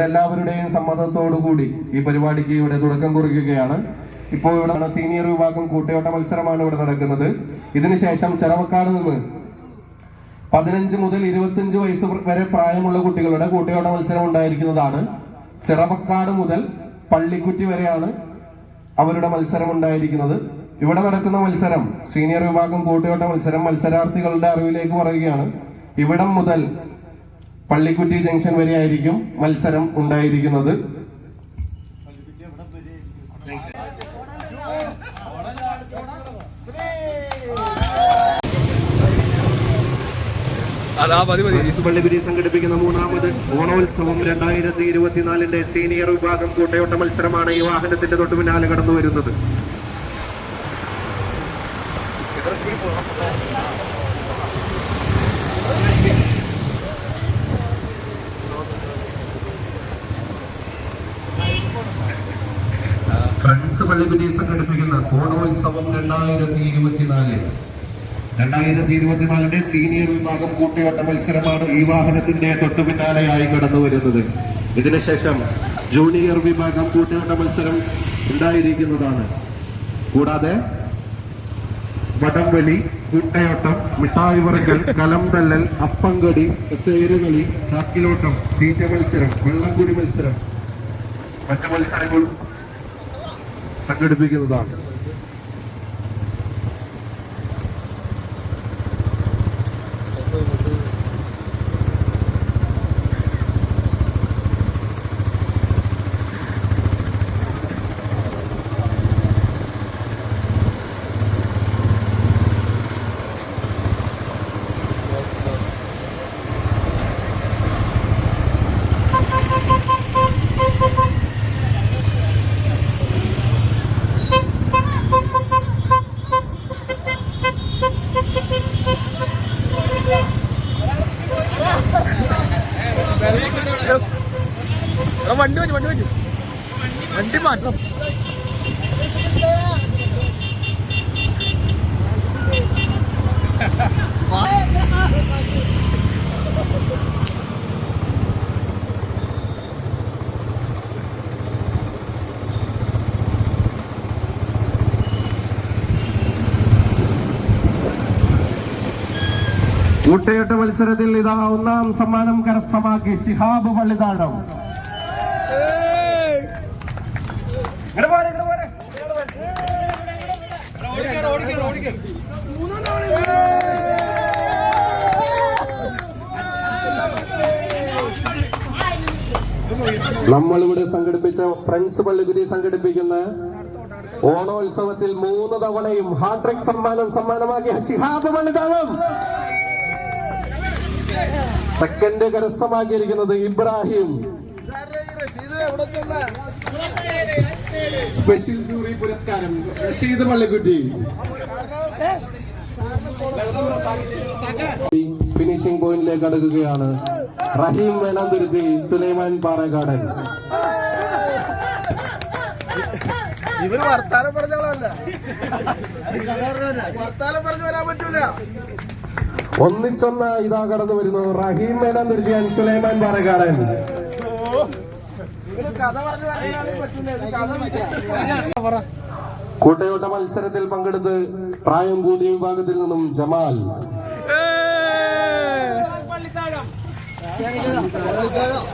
നിങ്ങളുടെ എല്ലാവരുടെയും സമ്മതത്തോടുകൂടി ഈ പരിപാടിക്ക് ഇവിടെ തുടക്കം കുറിക്കുകയാണ്. ഇപ്പോൾ ഇവിടെ സീനിയർ വിഭാഗം കൂട്ടയോട്ട മത്സരമാണ് ഇവിടെ നടക്കുന്നത്. ഇതിനുശേഷം ചെറവക്കാട് നിന്ന് പതിനഞ്ച് മുതൽ ഇരുപത്തിയഞ്ച് വയസ്സ് വരെ പ്രായമുള്ള കുട്ടികളുടെ കൂട്ടയോട്ട മത്സരം ഉണ്ടായിരിക്കുന്നതാണ്. ചിറവക്കാട് മുതൽ പള്ളിക്കുറ്റി വരെയാണ് അവരുടെ മത്സരം ഉണ്ടായിരിക്കുന്നത്. ഇവിടെ നടക്കുന്ന മത്സരം സീനിയർ വിഭാഗം കൂട്ടയോട്ട മത്സരം മത്സരാർത്ഥികളുടെ അറിവിലേക്ക് പറയുകയാണ്. ഇവിടം മുതൽ പള്ളിക്കുറ്റി ജംഗ്ഷൻ വരെ ആയിരിക്കും മത്സരം ഉണ്ടായിരിക്കുന്നത്. അതാ മതി മതി പള്ളിക്കുരി സംഘടിപ്പിക്കുന്ന മൂന്നാമത് ഓണോത്സവം രണ്ടായിരത്തി ഇരുപത്തിനാലിന്റെ സീനിയർ വിഭാഗം കൂട്ടയോട്ട മത്സരമാണ് ഈ വാഹനത്തിന്റെ തൊട്ടു പിന്നാലെ കടന്നു വരുന്നത്. ഫ്രണ്ട്സ് പള്ളിക്കുരി സംഘടിപ്പിക്കുന്ന കോടോത്സവം രണ്ടായിരത്തി ഇരുപത്തിനാല് രണ്ടായിരത്തി ഇരുപത്തിനാലിന്റെ സീനിയർ വിഭാഗം കൂട്ടുകെട്ട മത്സരമാണ് ഈ വാഹനത്തിന്റെ തൊട്ടു പിന്നാലെയായി കടന്നു വരുന്നത്. ഇതിനുശേഷം ജൂനിയർ വിഭാഗം കൂട്ടുകെട്ട മത്സരം ഉണ്ടായിരിക്കുന്നതാണ്. കൂടാതെ വടംവലി കുട്ടയോട്ടം മിഠായി വറുക്കൽ കലം തല്ലൽ അപ്പങ്കടി സേരുകളി ചാക്കിലോട്ടം തീറ്റ മത്സരം വെള്ളംകുടി മത്സരം. മറ്റു മത്സരങ്ങളും സംഘടിപ്പിക്കുന്നതാണ്. വണ്ടി വണ്ടി വണ്ടി വണ്ടി വണ്ടി മാറ്റണം. കൂട്ടയോട്ട മത്സരത്തിൽ ഇതാ ഒന്നാം സമ്മാനം കരസ്ഥമാക്കി ഷിഹാബ് പള്ളിതാഴം നമ്മളിവിടെ സംഘടിപ്പിച്ച ഫ്രണ്ട്സ് പള്ളിക്കുരി സംഘടിപ്പിക്കുന്ന ഓണോത്സവത്തിൽ മൂന്ന് തവണയും ഹാട്രിക് സമ്മാനം സമ്മാനമാക്കിയ ഷിഹാബ് പള്ളിതാഴം സെക്കൻഡ് കരസ്ഥമാക്കിയിരിക്കുന്നത് ഇബ്രാഹിം. സ്പെഷ്യൽ ജൂറി പുരസ്കാരം റഷീദ് പള്ളിക്കുട്ടി ഫിനിഷിംഗ് പോയിന്റിലേക്ക് അടുക്കുകയാണ്. റഹീം വേണാന്തുരുത്തി സുലൈമാൻ പാറക്കാടൻ. ഇവർ വർത്താനം പറഞ്ഞോളല്ല വർത്താനം പറഞ്ഞു വരാൻ പറ്റൂല. ഒന്നിച്ചൊന്ന് ഇതാ കടന്നു വരുന്നു റഹീം മേനാന്തുരുത്തി സുലൈമാൻ പാറേക്കാടൻ ഇവർ കഥ പറഞ്ഞു വരാനാണെങ്കിൽ പറ്റൂല ഇത് കഥ പറയാം കൂട്ടയോട്ട മത്സരത്തിൽ പങ്കെടുത്ത് പ്രായം കൂടിയ വിഭാഗത്തിൽ നിന്നും ജമാൽ.